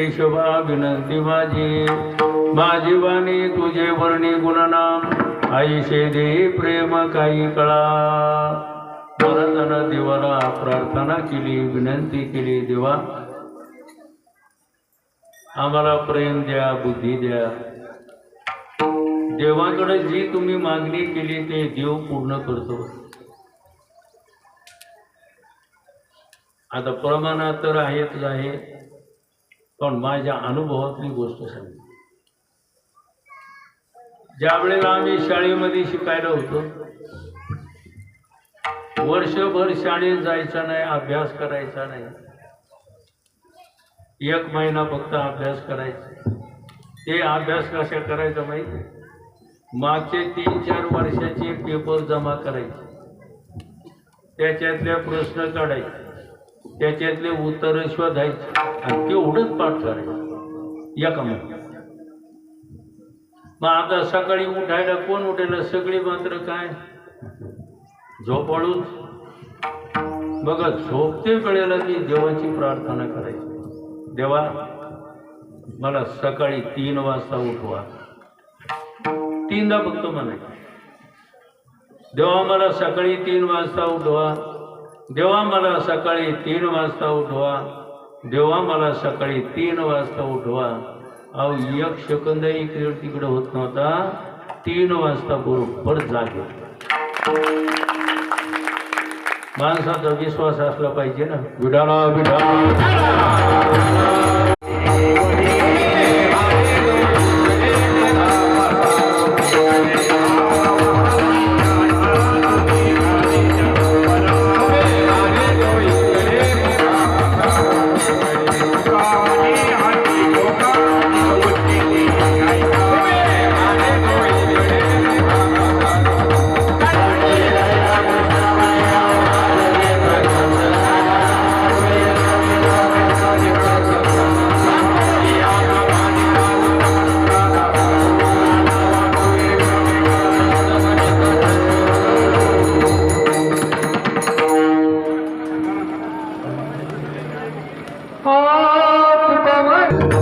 केशवा विनंती माझी. माझी वाणी तुझे वर्णी गुणनाम. आईशे दे प्रेम काही कळा. महाराजांना देवाला प्रार्थना केली विनंती केली देवा. आम्हाला प्रेम द्या बुद्धी द्या. देवाकडे जी तुम्ही मागणी केली ते देव पूर्ण करतो. आता प्रमाणात तर आहेच आहे पण माझ्या अनुभवातली गोष्ट सांगतो. ज्या वेळेला आम्ही शाळेमध्ये शिकायला होतो वर्षभर शाळेत जायचा नाही अभ्यास करायचा नाही. एक महिना फक्त अभ्यास करायचा. ते अभ्यास कशा करायचा माहिती? मागचे तीन चार वर्षाचे पेपर जमा करायचे. त्याच्यातले प्रश्न काढायचे. त्याच्यातले उत्तर शोधायचे. आणि तेवढंच पाठ करायचं. एका मग आता सकाळी उठायला कोण उठायला सगळी मात्र काय? झोपाळूच. बघा झोपते वेळेला मी देवाची प्रार्थना करायची. देवा मला सकाळी तीन वाजता उठवा. तीनदा फक्त म्हणायचं. देवा मला सकाळी तीन वाजता उठवा. देवा मला सकाळी तीन वाजता उठवा. देवा मला सकाळी तीन वाजता उठवा. अहो एक सेकंदही इकडे तिकडे होत नव्हता. तीन वाजता बरोबर जागे. माणसाचा विश्वास असला पाहिजे ना. विडाला विडाला हात